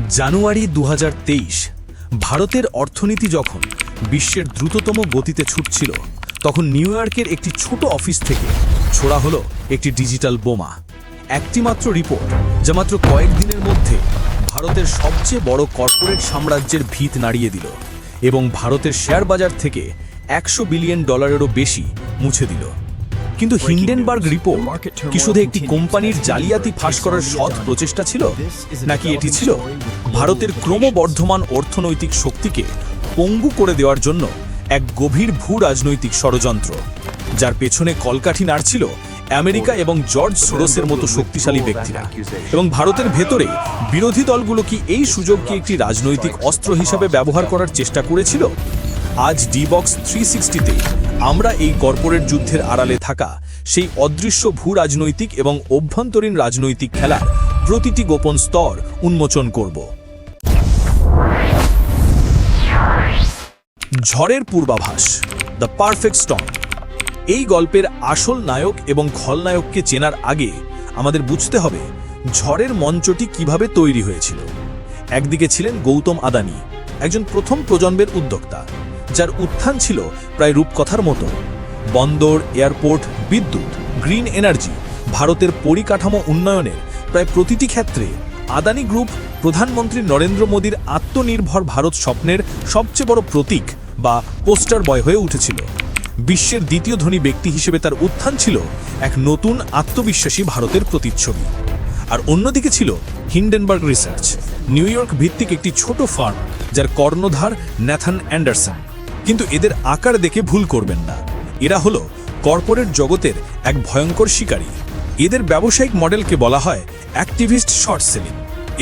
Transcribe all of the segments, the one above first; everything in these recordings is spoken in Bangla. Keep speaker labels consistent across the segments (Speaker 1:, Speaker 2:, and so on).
Speaker 1: জানুয়ারি দু হাজার তেইশ, ভারতের অর্থনীতি যখন বিশ্বের দ্রুততম গতিতে ছুটছিল, তখন নিউ ইয়র্কের একটি ছোট অফিস থেকে ছোড়া হলো একটি ডিজিটাল বোমা। একটি মাত্র রিপোর্ট, যা মাত্র কয়েকদিনের মধ্যে ভারতের সবচেয়ে বড় কর্পোরেট সাম্রাজ্যের ভিত নাড়িয়ে দিল এবং ভারতের শেয়ার বাজার থেকে একশো বিলিয়ন ডলারেরও বেশি মুছে দিল। কিন্তু হিন্ডেনবার্গ রিপোর্ট কি শুধু একটি কোম্পানির জালিয়াতি ফাঁস করার সৎ প্রচেষ্টা ছিল? নাকি এটি ছিল ভারতের ক্রমবর্ধমান অর্থনৈতিক শক্তিকে পঙ্গু করে দেওয়ার জন্য এক গভীর ভূ রাজনৈতিক ষড়যন্ত্র যার পেছনে কলকাঠি নাড়ছিল আমেরিকা এবং জর্জ সোরসের মতো শক্তিশালী ব্যক্তিরা। এবং ভারতের ভেতরে বিরোধী দলগুলো কি এই সুযোগকে একটি রাজনৈতিক অস্ত্র হিসাবে ব্যবহার করার চেষ্টা করেছিল? আজ ডিবক্স থ্রি সিক্সটিতে আমরা এই কর্পোরেট যুদ্ধের আড়ালে থাকা সেই অদৃশ্য ভূ রাজনৈতিক এবং অভ্যন্তরীণ রাজনৈতিক খেলার প্রতিটি গোপন স্তর উন্মোচন করব। ঝড়ের পূর্বাভাস দ্য পারফেক্ট স্টর্ম এই গল্পের আসল নায়ক এবং খলনায়ককে চেনার আগে আমাদের বুঝতে হবে ঝড়ের মঞ্চটি কীভাবে তৈরি হয়েছিল। একদিকে ছিলেন গৌতম আদানি, একজন প্রথম প্রজন্মের উদ্যোক্তা। যার উত্থান ছিল প্রায় রূপকথার মতো। বন্দর, এয়ারপোর্ট, বিদ্যুৎ, গ্রিন এনার্জি, ভারতের পরিকাঠামো উন্নয়নের প্রায় প্রতিটি ক্ষেত্রে আদানি গ্রুপ, প্রধানমন্ত্রী নরেন্দ্র মোদীর আত্মনির্ভর ভারত স্বপ্নের সবচেয়ে বড় প্রতীক বা পোস্টার বয় হয়ে উঠেছিল। বিশ্বের দ্বিতীয় ধনী ব্যক্তি হিসেবে তার উত্থান ছিল এক নতুন আত্মবিশ্বাসী ভারতের প্রতিচ্ছবি। আর অন্যদিকে ছিল হিন্ডেনবার্গ রিসার্চ, নিউ ইয়র্ক ভিত্তিক একটি ছোট ফার্ম যার কর্ণধার ন্যাথান অ্যান্ডারসন। কিন্তু এদের আকার দেখে ভুল করবেন না। এরা হলো কর্পোরেট জগতের এক ভয়ঙ্কর শিকারী। এদের ব্যবসায়িক মডেলকে বলা হয় অ্যাক্টিভিস্ট শর্ট সেলিং।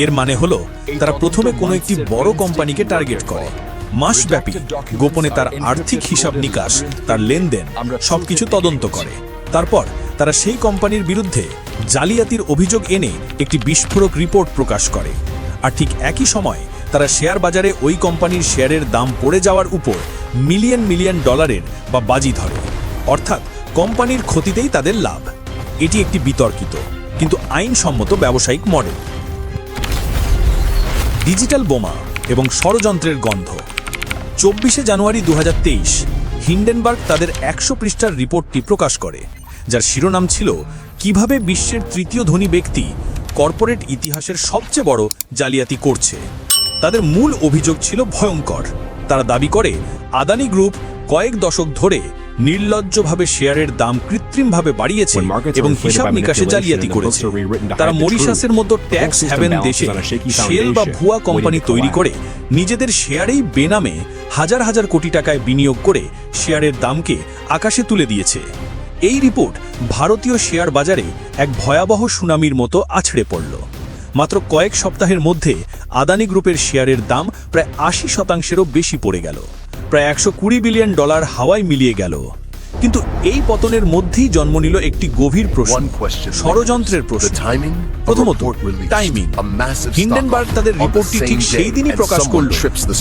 Speaker 1: এর মানে হলো তারা প্রথমে কোনো একটি বড় কোম্পানিকে টার্গেট করে। মাসব্যাপী গোপনে তার আর্থিক হিসাব নিকাশ, তার লেনদেন, সবকিছু তদন্ত করে। তারপর তারা সেই কোম্পানির বিরুদ্ধে জালিয়াতির অভিযোগ এনে একটি বিস্ফোরক রিপোর্ট প্রকাশ করে। আর ঠিক একই সময় তারা শেয়ার বাজারে ওই কোম্পানির শেয়ারের দাম পড়ে যাওয়ার উপর মিলিয়ন মিলিয়ন ডলারের বা বাজি ধরে। অর্থাৎ কোম্পানির ক্ষতিতেই তাদের লাভ। এটি একটি বিতর্কিত, কিন্তু আইনসম্মত ব্যবসায়িক মডেল। ডিজিটাল বোমা এবং ষড়যন্ত্রের গন্ধ। চব্বিশে জানুয়ারি দুহাজার তেইশ, হিন্ডেনবার্গ তাদের একশো পৃষ্ঠার রিপোর্টটি প্রকাশ করে, যার শিরোনাম ছিল, কীভাবে বিশ্বের তৃতীয় ধনী ব্যক্তি কর্পোরেট ইতিহাসের সবচেয়ে বড় জালিয়াতি করছে? তাদের মূল অভিযোগ ছিল ভয়ঙ্কর। তারা দাবি করে আদানি গ্রুপ কয়েক দশক ধরে নির্লজ্জভাবে শেয়ারের দাম কৃত্রিমভাবে বাড়িয়েছে এবং হিসাব নিকাশে জালিয়াতি করেছে। তারা মরিশাসের মতো ট্যাক্স হ্যাভেন দেশে শেল বা ভুয়া কোম্পানি তৈরি করে নিজেদের শেয়ারেই বেনামে হাজার হাজার কোটি টাকায় বিনিয়োগ করে শেয়ারের দামকে আকাশে তুলে দিয়েছে। এই রিপোর্ট ভারতীয় শেয়ার বাজারে এক ভয়াবহ সুনামির মতো আছড়ে পড়ল। মাত্র কয়েক সপ্তাহের মধ্যে আদানি গ্রুপের শেয়ারের দাম প্রায় আশি শতাংশেরও বেশি পড়ে গেল। প্রায় একশো কুড়ি বিলিয়ন ডলার হাওয়ায় মিলিয়ে গেল। কিন্তু এই পতনের মধ্যেই জন্ম নিল একটি গভীর প্রশ্ন। ষড়যন্ত্রের প্রশ্ন। প্রথমত টাইমিং হিন্ডেনবার্গ তাদের রিপোর্টটি ঠিক সেই দিনই প্রকাশ করল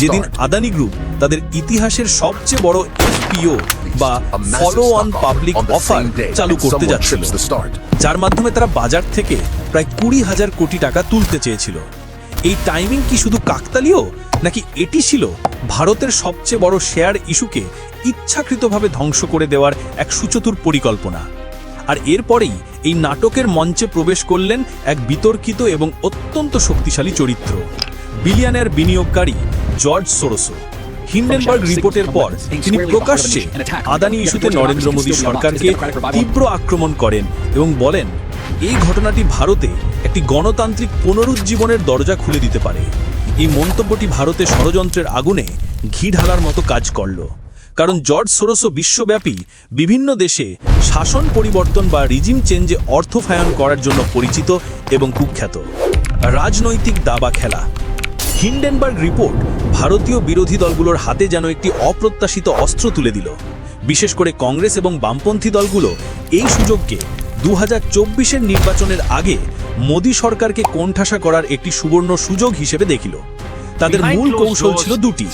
Speaker 1: যেদিন আদানি গ্রুপ তাদের ইতিহাসের সবচেয়ে বড় এফপিও বা ফলো অন পাবলিক অফার চালু করতে যাচ্ছিল. যার মাধ্যমে তারা বাজার থেকে প্রায় কুড়ি হাজার কোটি টাকা তুলতে চেয়েছিল। এই টাইমিং কি শুধু কাকতালীয় নাকি এটি ছিল ভারতের সবচেয়ে বড় শেয়ার ইস্যুকে ইচ্ছাকৃতভাবে ধ্বংস করে দেওয়ার এক সুচতুর পরিকল্পনা? আর এরপরেই এই নাটকের মঞ্চে প্রবেশ করলেন এক বিতর্কিত এবং অত্যন্ত শক্তিশালী চরিত্র। বিলিয়ানের বিনিয়োগকারী জর্জ সোরোসো। হিন্ডেনবার্গ রিপোর্টের পর তিনি প্রকাশ্যে আদানি ইস্যুতে নরেন্দ্র মোদী সরকারকে তীব্র আক্রমণ করেন এবং বলেন এই ঘটনাটি ভারতে একটি গণতান্ত্রিক পুনরুজ্জীবনের দরজা খুলে দিতে পারে। এই মন্তব্যটি ভারতে ষড়যন্ত্রের আগুনে ঘি ঢালার মতো কাজ করল। কারণ জর্জ সোরোসো বিশ্বব্যাপী বিভিন্ন দেশে শাসন পরিবর্তন বা রিজিম চেঞ্জে অর্থফায়ন করার জন্য পরিচিত এবং কুখ্যাত। রাজনৈতিক দাবা খেলা। হিন্ডেনবার্গ রিপোর্ট ভারতীয় বিরোধী দলগুলোর হাতে যেন একটি অপ্রত্যাশিত অস্ত্র তুলে দিল। বিশেষ করে কংগ্রেস এবং বামপন্থী দলগুলো এই সুযোগকে দু হাজার চব্বিশের নির্বাচনের আগে মোদী সরকারকে কোণঠাসা করার একটি সুবর্ণ সুযোগ হিসেবে দেখিল। তাদের মূল কৌশল ছিল দুটি।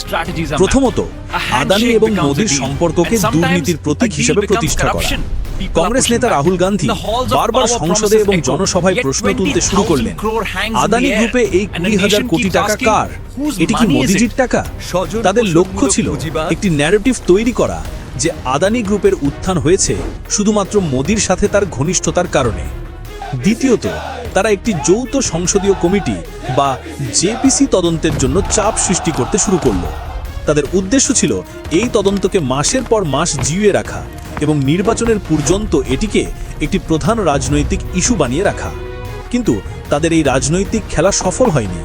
Speaker 1: প্রথমত আদানি এবং মোদীর সম্পর্ককে দুর্নীতির প্রতীক হিসেবে প্রতিষ্ঠা করা। কংগ্রেস নেতা রাহুল গান্ধী বারবার সংসদে এবং জনসভায় প্রশ্ন তুলতে শুরু করলেন। আদানি গ্রুপে এই কুড়ি হাজার কোটি টাকা কার? এটি কি মোদিজির টাকা? তাদের লক্ষ্য ছিল একটি ন্যারেটিভ তৈরি করা যে আদানি গ্রুপের উত্থান হয়েছে শুধুমাত্র মোদির সাথে তার ঘনিষ্ঠতার কারণে। দ্বিতীয়ত তারা একটি যৌথ সংসদীয় কমিটি বা জেপিসি তদন্তের জন্য চাপ সৃষ্টি করতে শুরু করল। তাদের উদ্দেশ্য ছিল এই তদন্তকে মাসের পর মাস জিউয়ে রাখা এবং নির্বাচনের পর্যন্ত এটিকে একটি প্রধান রাজনৈতিক ইস্যু বানিয়ে রাখা। কিন্তু তাদের এই রাজনৈতিক খেলা সফল হয়নি।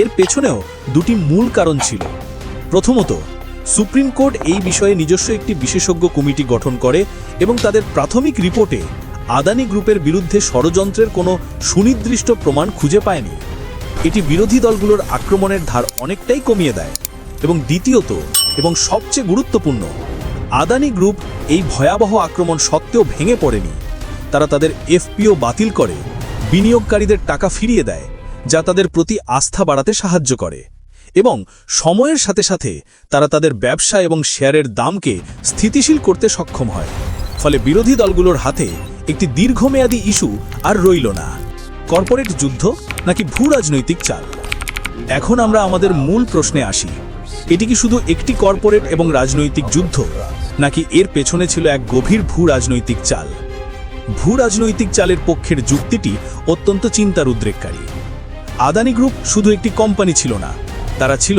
Speaker 1: এর পেছনেও দুটি মূল কারণ ছিল। প্রথমত, সুপ্রিম কোর্ট এই বিষয়ে নিজস্ব একটি বিশেষজ্ঞ কমিটি গঠন করে এবং তাদের প্রাথমিক রিপোর্টে আদানি গ্রুপের বিরুদ্ধে ষড়যন্ত্রের কোনো সুনির্দিষ্ট প্রমাণ খুঁজে পায়নি। এটি বিরোধী দলগুলোর আক্রমণের ধার অনেকটাই কমিয়ে দেয়। এবং দ্বিতীয়ত, এবং সবচেয়ে গুরুত্বপূর্ণ, আদানি গ্রুপ এই ভয়াবহ আক্রমণ সত্ত্বেও ভেঙে পড়েনি। তারা তাদের এফপিও বাতিল করে, বিনিয়োগকারীদের টাকা ফিরিয়ে দেয়, যা তাদের প্রতি আস্থা বাড়াতে সাহায্য করে। এবং সময়ের সাথে সাথে তারা তাদের ব্যবসা এবং শেয়ারের দামকে স্থিতিশীল করতে সক্ষম হয়। ফলে বিরোধী দলগুলোর হাতে একটি দীর্ঘমেয়াদী ইস্যু আর রইল না। কর্পোরেট যুদ্ধ নাকি ভূ রাজনৈতিক চাল? এখন আমরা আমাদের মূল প্রশ্নে আসি। এটি কি শুধু একটি কর্পোরেট এবং রাজনৈতিক যুদ্ধ, নাকি এর পেছনে ছিল এক গভীর ভূ রাজনৈতিক চাল? ভূ রাজনৈতিক চালের পক্ষের যুক্তিটি অত্যন্ত চিন্তার উদ্রেককারী। আদানি গ্রুপ শুধু একটি কোম্পানি ছিল না, তারা ছিল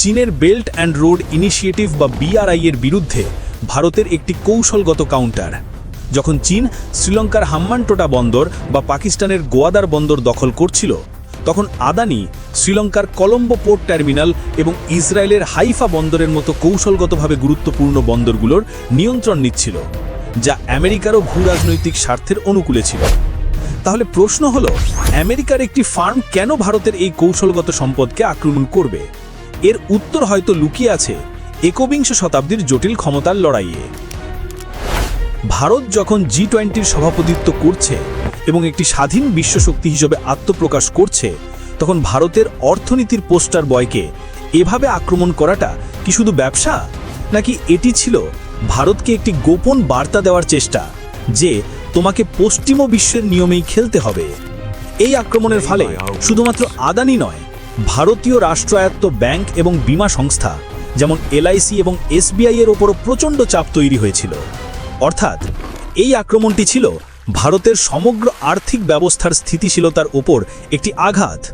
Speaker 1: চীনের বেল্ট অ্যান্ড রোড ইনিশিয়েটিভ বা বিআরআই এর বিরুদ্ধে ভারতের একটি কৌশলগত কাউন্টার, যখন চীন শ্রীলঙ্কার হাম্মানটোটা বন্দর বা পাকিস্তানের গোয়াদার বন্দর দখল করছিল তখন আদানি শ্রীলঙ্কার কলম্বো পোর্ট টার্মিনাল এবং ইসরায়েলের হাইফা বন্দরের মতো কৌশলগতভাবে গুরুত্বপূর্ণ বন্দরগুলোর নিয়ন্ত্রণ নিচ্ছিল, যা আমেরিকারও ভূ রাজনৈতিক স্বার্থের অনুকূলে ছিল। তাহলে প্রশ্ন হলো, আমেরিকার একটি ফার্ম কেন ভারতের এই কৌশলগত সম্পদকে আক্রমণ করবে? এর উত্তর হয়তো লুকিয়ে আছে একবিংশ শতাব্দীর জটিল ক্ষমতার লড়াইয়ে। ভারত যখন জি টোয়েন্টির সভাপতিত্ব করছে এবং একটি স্বাধীন বিশ্বশক্তি হিসেবে আত্মপ্রকাশ করছে, তখন ভারতের অর্থনীতির পোস্টার বয়কে এভাবে আক্রমণ করাটা কি শুধু ব্যবসা? নাকি এটি ছিল ভারতকে একটি গোপন বার্তা দেওয়ার চেষ্টা যে তোমাকে পশ্চিম বিশ্বের নিয়মেই খেলতে হবে? এই আক্রমণের ফলে শুধুমাত্র আদানি নয়, ভারতীয় রাষ্ট্রায়ত্ত ব্যাংক এবং বীমা সংস্থা, যেমন এলআইসি এবং এসবিআই এর ওপরও প্রচণ্ড চাপ তৈরি হয়েছিল। অর্থাৎ, এই আক্রমণটি ছিল ভারতের সমগ্র আর্থিক ব্যবস্থার স্থিতিশীলতার ওপর একটি আঘাত।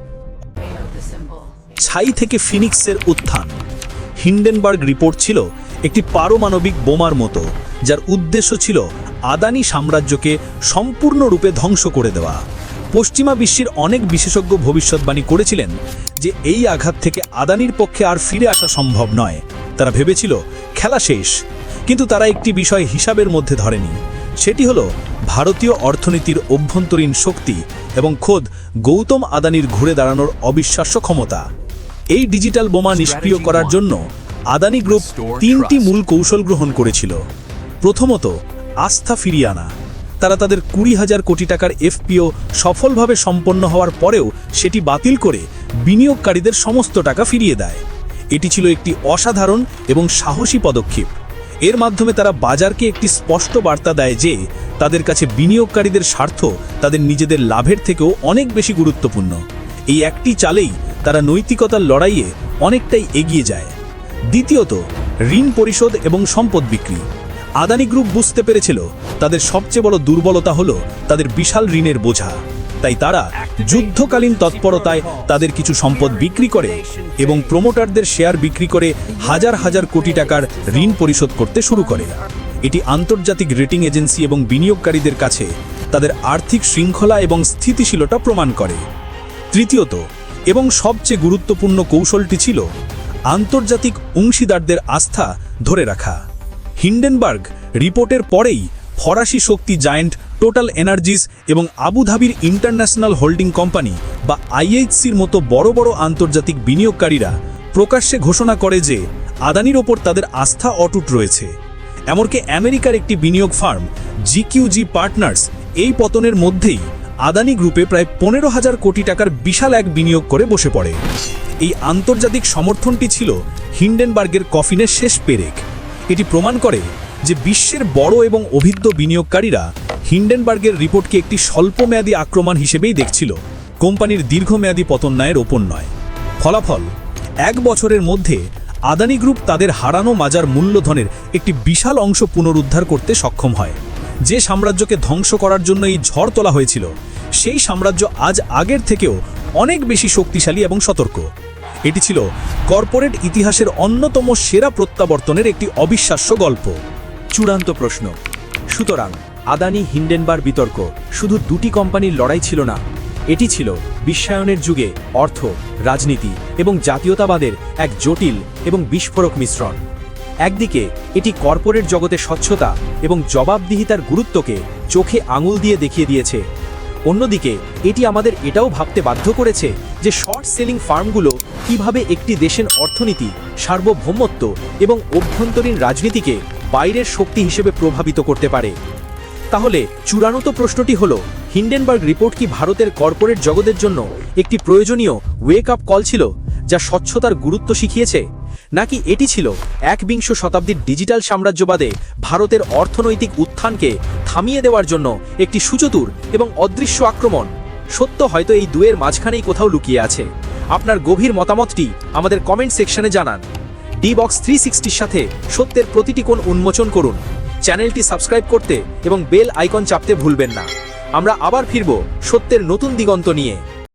Speaker 1: ছাই থেকে ফিনিক্সের উত্থান। হিন্ডেনবার্গ রিপোর্ট ছিল একটি পারমাণবিক বোমার মতো, যার উদ্দেশ্য ছিল আদানি সাম্রাজ্যকে সম্পূর্ণরূপে ধ্বংস করে দেওয়া। পশ্চিমা বিশ্বের অনেক বিশেষজ্ঞ ভবিষ্যৎবাণী করেছিলেন যে এই আঘাত থেকে আদানির পক্ষে আর ফিরে আসা সম্ভব নয়। তারা ভেবেছিল, খেলা শেষ। কিন্তু তারা একটি বিষয় হিসাবের মধ্যে ধরেনি। সেটি হলো ভারতীয় অর্থনীতির অভ্যন্তরীণ শক্তি এবং খোদ গৌতম আদানির ঘুরে দাঁড়ানোর অবিশ্বাস্য ক্ষমতা। এই ডিজিটাল বোমা নিষ্ক্রিয় করার জন্য আদানি গ্রুপ তিনটি মূল কৌশল গ্রহণ করেছিল। প্রথমত আস্থা ফিরিয়ে আনা। তারা তাদের কুড়ি হাজার কোটি টাকার এফপিও সফলভাবে সম্পন্ন হওয়ার পরেও সেটি বাতিল করে বিনিয়োগকারীদের সমস্ত টাকা ফিরিয়ে দেয়। এটি ছিল একটি অসাধারণ এবং সাহসী পদক্ষেপ। এর মাধ্যমে তারা বাজারকে একটি স্পষ্ট বার্তা দেয় যে, তাদের কাছে বিনিয়োগকারীদের স্বার্থ তাদের নিজেদের লাভের থেকেও অনেক বেশি গুরুত্বপূর্ণ। এই একটি চালেই তারা নৈতিকতার লড়াইয়ে অনেকটাই এগিয়ে যায়। দ্বিতীয়ত, ঋণ পরিশোধ এবং সম্পদ বিক্রি। আদানি গ্রুপ বুঝতে পেরেছিল, তাদের সবচেয়ে বড় দুর্বলতা হলো তাদের বিশাল ঋণের বোঝা। তাই তারা যুদ্ধকালীন তৎপরতায় তাদের কিছু সম্পদ বিক্রি করে এবং প্রমোটারদের শেয়ার বিক্রি করে হাজার হাজার কোটি টাকার ঋণ পরিশোধ করতে শুরু করে। এটি আন্তর্জাতিক রেটিং এজেন্সি এবং বিনিয়োগকারীদের কাছে তাদের আর্থিক শৃঙ্খলা এবং স্থিতিশীলতা প্রমাণ করে। তৃতীয়ত, এবং সবচেয়ে গুরুত্বপূর্ণ কৌশলটি ছিল আন্তর্জাতিক অংশীদারদের আস্থা ধরে রাখা। হিন্ডেনবার্গ রিপোর্টের পরেই ফরাসি শক্তি জায়েন্ট টোটাল এনার্জিস এবং আবুধাবির ইন্টারন্যাশনাল হোল্ডিং কোম্পানি বা আইএইচসির মতো বড় বড় আন্তর্জাতিক বিনিয়োগকারীরা প্রকাশ্যে ঘোষণা করে যে আদানির ওপর তাদের আস্থা অটুট রয়েছে। এমনকি আমেরিকার একটি বিনিয়োগ ফার্ম জিকিউজি পার্টনার্স এই পতনের মধ্যেই আদানি গ্রুপে প্রায় পনেরো হাজার কোটি টাকার বিশাল এক বিনিয়োগ করে বসে পড়ে। এই আন্তর্জাতিক সমর্থনটি ছিল হিন্ডেনবার্গের কফিনের শেষ পেরেক। এটি প্রমাণ করে
Speaker 2: যে বিশ্বের বড় এবং অভিজ্ঞ বিনিয়োগকারীরা হিন্ডেনবার্গের রিপোর্টকে একটি স্বল্পমেয়াদী আক্রমণ হিসেবেই দেখছিল। কোম্পানির দীর্ঘমেয়াদী পতন ওপর নয়। ফলাফল, এক বছরের মধ্যে আদানি গ্রুপ তাদের হারানো মাজার মূল্যধনের একটি বিশাল অংশ পুনরুদ্ধার করতে সক্ষম হয়। যে সাম্রাজ্যকে ধ্বংস করার জন্য এই ঝড় তোলা হয়েছিল, সেই সাম্রাজ্য আজ আগের থেকেও অনেক বেশি শক্তিশালী এবং সতর্ক। এটি ছিল কর্পোরেট ইতিহাসের অন্যতম সেরা প্রত্যাবর্তনের একটি অবিশ্বাস্য গল্প।
Speaker 1: চূড়ান্ত প্রশ্ন, সুতরাং আদানি হিন্ডেনবার বিতর্ক। শুধু দুটি কোম্পানির লড়াই ছিল না, এটি ছিল বিশ্বায়নের যুগে অর্থ, রাজনীতি এবং জাতীয়তাবাদের এক জটিল এবং বিস্ফোরক মিশ্রণ। একদিকে, এটি কর্পোরেট জগতে স্বচ্ছতা এবং জবাবদিহিতার গুরুত্বকে চোখে আঙুল দিয়ে দেখিয়ে দিয়েছে। অন্যদিকে, এটি আমাদের এটাও ভাবতে বাধ্য করেছে যে শর্ট সেলিং ফার্মগুলো কীভাবে একটি দেশের অর্থনীতি, সার্বভৌমত্ব এবং অভ্যন্তরীণ রাজনীতিকে বাইরের শক্তি হিসেবে প্রভাবিত করতে পারে। তাহলে চূড়ান্ত প্রশ্নটি হল, হিন্ডেনবার্গ রিপোর্ট কি ভারতের কর্পোরেট জগতের জন্য একটি প্রয়োজনীয় ওয়েক আপ কল ছিল, যা স্বচ্ছতার গুরুত্ব শিখিয়েছে? নাকি এটি ছিল একবিংশ শতাব্দীর ডিজিটাল সাম্রাজ্যবাদে ভারতের অর্থনৈতিক উত্থানকে থামিয়ে দেওয়ার জন্য একটি সুচতুর এবং অদৃশ্য আক্রমণ? সত্য হয়তো এই দুয়ের মাঝখানেই কোথাও লুকিয়ে আছে। আপনার গভীর মতামতটি আমাদের কমেন্ট সেকশনে জানান। ডি বক্স থ্রি সিক্সটির সাথে সত্যের প্রতিটি কোণ উন্মোচন করুন। চ্যানেলটি সাবস্ক্রাইব করতে এবং বেল আইকন চাপতে ভুলবেন না। আমরা আবার ফিরব সত্যের নতুন দিগন্ত নিয়ে।